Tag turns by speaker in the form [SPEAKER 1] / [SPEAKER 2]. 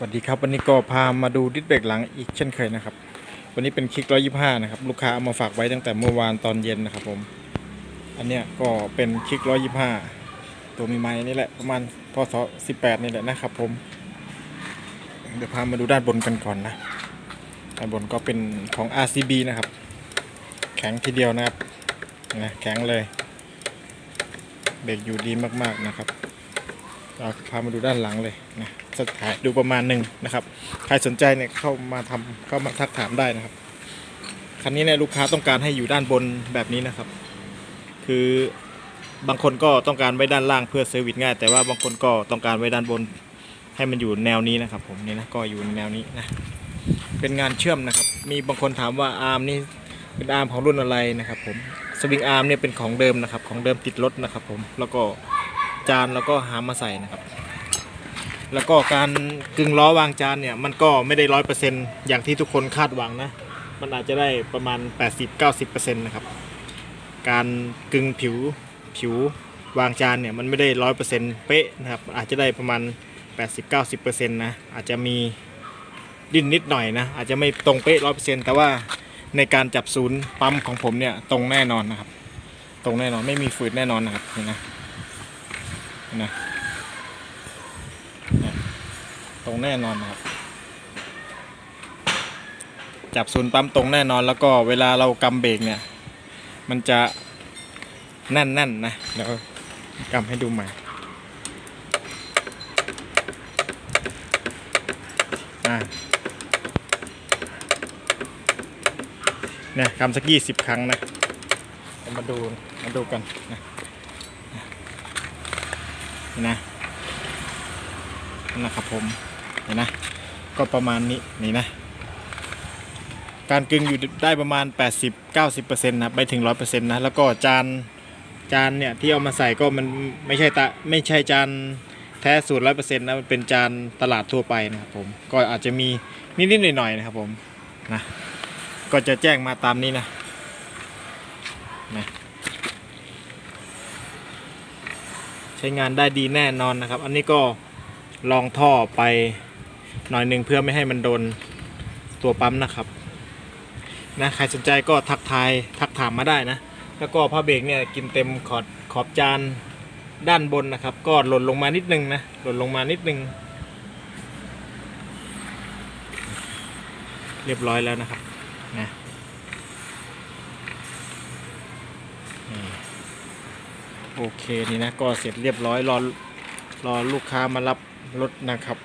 [SPEAKER 1] สวัสดีครับวันนี้ก็พามาดูดิสเบรกหลังอีกเช่นเคยนะครับ วันนี้เป็นคลิกร้อยยี่ห้านะครับลูกค้าเอามาฝากไว้ตั้งแต่เมื่อวานตอนเย็นนะครับผม อันเนี้ยก็เป็นคลิกร้อยยี่ห้าตัวมีไม้นี่แหละประมาณพศสิบแปดนี่แหละนะครับผม เดี๋ยวพามาดูด้านบนกันก่อนนะด้านบนก็เป็นของ RCB นะครับ แข็งทีเดียวนะครับนะแข็งเลยเบรกอยู่ดีมากๆนะครับ เราพามาดูด้านหลังเลยนะจะถ่ายดูประมาณหนึ่งนะครับ ใครสนใจเนี่ยเข้ามาทำเข้ามาทักถามได้นะครับ คันนี้เนี่ยลูกค้าต้องการให้อยู่ด้านบนแบบนี้นะครับ คือบางคนก็ต้องการไว้ด้านล่างเพื่อเซอร์วิสง่าย แต่ว่าบางคนก็ต้องการไว้ด้านบนให้มันอยู่แนวนี้นะครับ ผมนี่นะก็อยู่แนวนี้นะเป็นงานเชื่อมนะครับ มีบางคนถามว่าอาร์มนี่เป็นอาร์มของรุ่นอะไรนะครับ ผมสวิงอาร์มเนี่ยเป็นของเดิมนะครับ ของเดิมติดรถนะครับ ผมแล้วก็ จานแล้วก็หามาใส่นะครับ แล้วก็การกึงล้อวางจานเนี่ยมันก็ไม่ได้ร้อยเปอร์เซ็นต์อย่างที่ทุกคนคาดหวังนะ มันอาจจะได้ประมาณ 80-90%นะครับ การกึงผิวผิววางจานเนี่ยมันไม่ได้ร้อยเปอร์เซ็นต์เป๊ะนะครับ อาจจะได้ประมาณ 80-90%นะอาจจะมีดิ้นนิดหน่อยนะ อาจจะไม่ตรงเป๊ะร้อยเปอร์เซ็นต์แต่ว่าในการจับศูนย์ปั๊มของผมเนี่ยตรงแน่นอนนะครับ ตรงแน่นอนไม่มีฝืดแน่นอนนะครับนี่นะ นะตรงแน่นอนนะครับจับศูนย์ปั๊มตรงแน่นอนแล้วก็เวลาเรากำเบรกเนี่ย มันจะแน่นๆนนะเดี๋ยวกำให้ดูใหม่อ่าเนี่ยกำสักยี่สิบครั้งนะ มาดูมาดูกันนะ นี่นะนะครับผมเห็นนะก็ประมาณนี้นี่นะ การกึ่งอยู่ได้ประมาณ 80-90%นะครับไม่ถึง 100%นะแล้วก็จานจานเนี่ยที่เอามาใส่ก็มันไม่ใช่ตะไม่ใช่จานแท้สูตรร้อยเปอร์เซ็นต์นะมันเป็นจานตลาดทั่วไปนะครับผมก็อาจจะมีนิดๆหน่อยๆนะครับผมนะก็จะแจ้งมาตามนี้นะนะ ใช้งานได้ดีแน่นอนนะครับ อันนี้ก็ลองท่อไปหน่อยหนึ่งเพื่อไม่ให้มันโดนตัวปั๊มนะครับนะใครสนใจก็ทักทายทักถามมาได้นะ แล้วก็ผ้าเบรกเนี่ยกินเต็มขอบขอบจานด้านบนนะครับ ก็หล่นลงมานิดนึงนะหล่นลงมานิดนึง เรียบร้อยแล้วนะครับนะนี่ โอเคนี่นะก็เสร็จเรียบร้อยรอรอลูกค้ามารับรถนะครับ